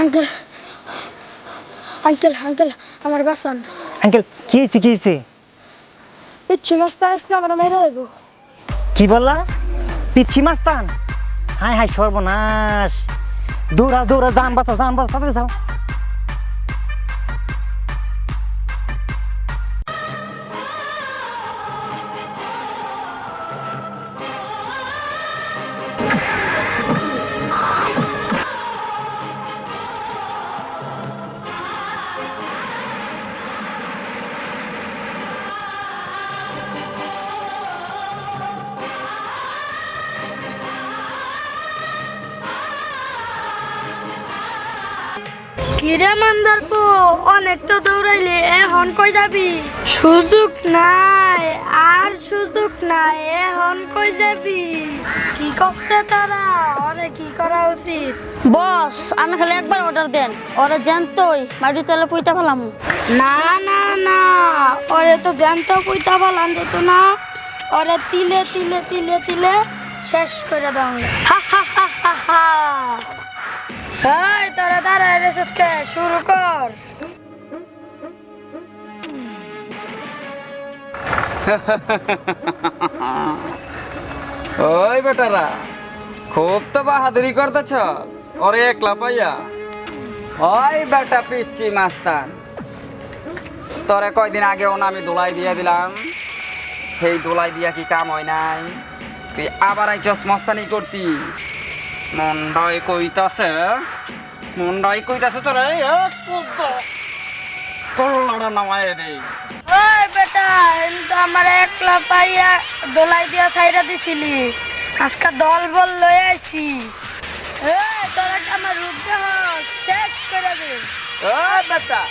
Uncle uncle uncle আমার বাসন uncle কি হয়েছে কি হয়েছে? পিচ্ছি মাস্তা আসলে আমার মেরে দেবো। কি বললা? পিচ্ছি মাস্তান? হাই হাই সর্বনাশ। দৌড়া দৌড়া জান বাঁচা জান বাঁচা তাড়াতাড়ি যাও। কিরে মান্দার তো অনেক তো দৌড়াইলে এখন কই যাবি? সুযোগ নাই আর সুযোগ নাই এখন কই যাবি? কি তারা? কি করা উচিত? বস আমি খালি একবার অর্ডার দেন। ওরা জানতোই মাটি তেলে পুইটা ফেলাম। না না না ওরে তো কইতা বলান যেত না। ওরে তিলে তিলে তিলে তিলে শেষ করে দাও। হা হা হা হা হা। শুরু কর। ওই বেটারা, খুব তো বাহাদুরি করতেছ, ওরে একলা পাইয়া। ওই বেটা পিচ্ছি মাস্তান, তোরে কয়দিন আগেও না আমি দোলাই দিয়ে দিলাম। সেই দোলাই দিয়া কি কাম হয় নাই? তুই আবার আইচস মস্তানি করতি। মন্ডাই কইতাছে মন্ডাই কইতাছে তোরে এক কল্লাটা নামায় দেই ওই বেটা কিন্তু আমার একলা পাইয়া দোলাই দিয়া সাইরা দিছিলি। আজকে দল বল লই আইছি। এই তোরা কি আমার রূপ দেহ শেষ করে দে। ও বেটা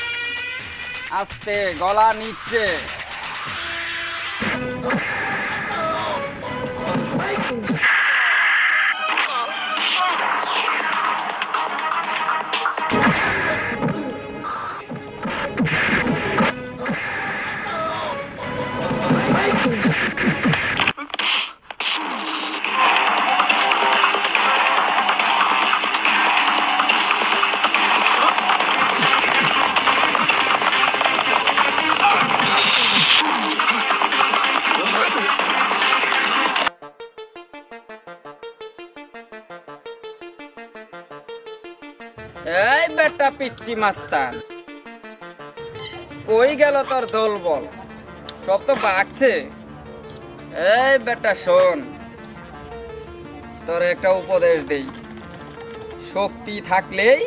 আস্তে গলা নিচ্ছে এই বেটা পিচ্ছি মাস্তান। কই গেল তোর দোল বল? সব তো বাগছে। এই বেটা শোন, তোর একটা উপদেশ দেই। শক্তি থাকলেই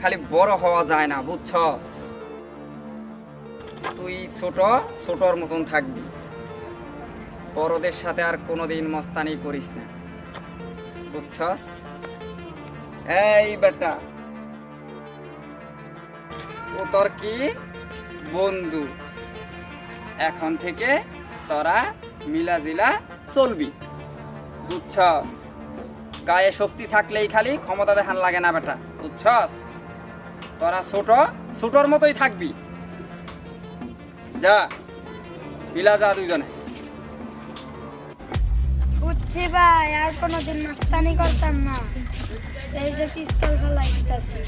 খালি বড় হওয়া যায় না, বুঝছস? তুই ছোট, ছোটর মতন থাকবি। বড়দের সাথে আর কোনোদিন মস্তানি করিস না। বুঝছস? এই বেটা ও তোর কি? বন্ধু। এখন থেকে তোরা মিলাজিলা চলবি। বুঝছস? গায়ে শক্তি থাকলেই খালি ক্ষমতা দেখান লাগে না বেটা। বুঝছস? তোরা ছোট, ছোটর মতোই থাকবি। যা, মিলা যা দুজনে। বুঝছি ভাই, আর কোনোদিন নাস্তানি করতাম না। এই যে পিস্তল দিতেছি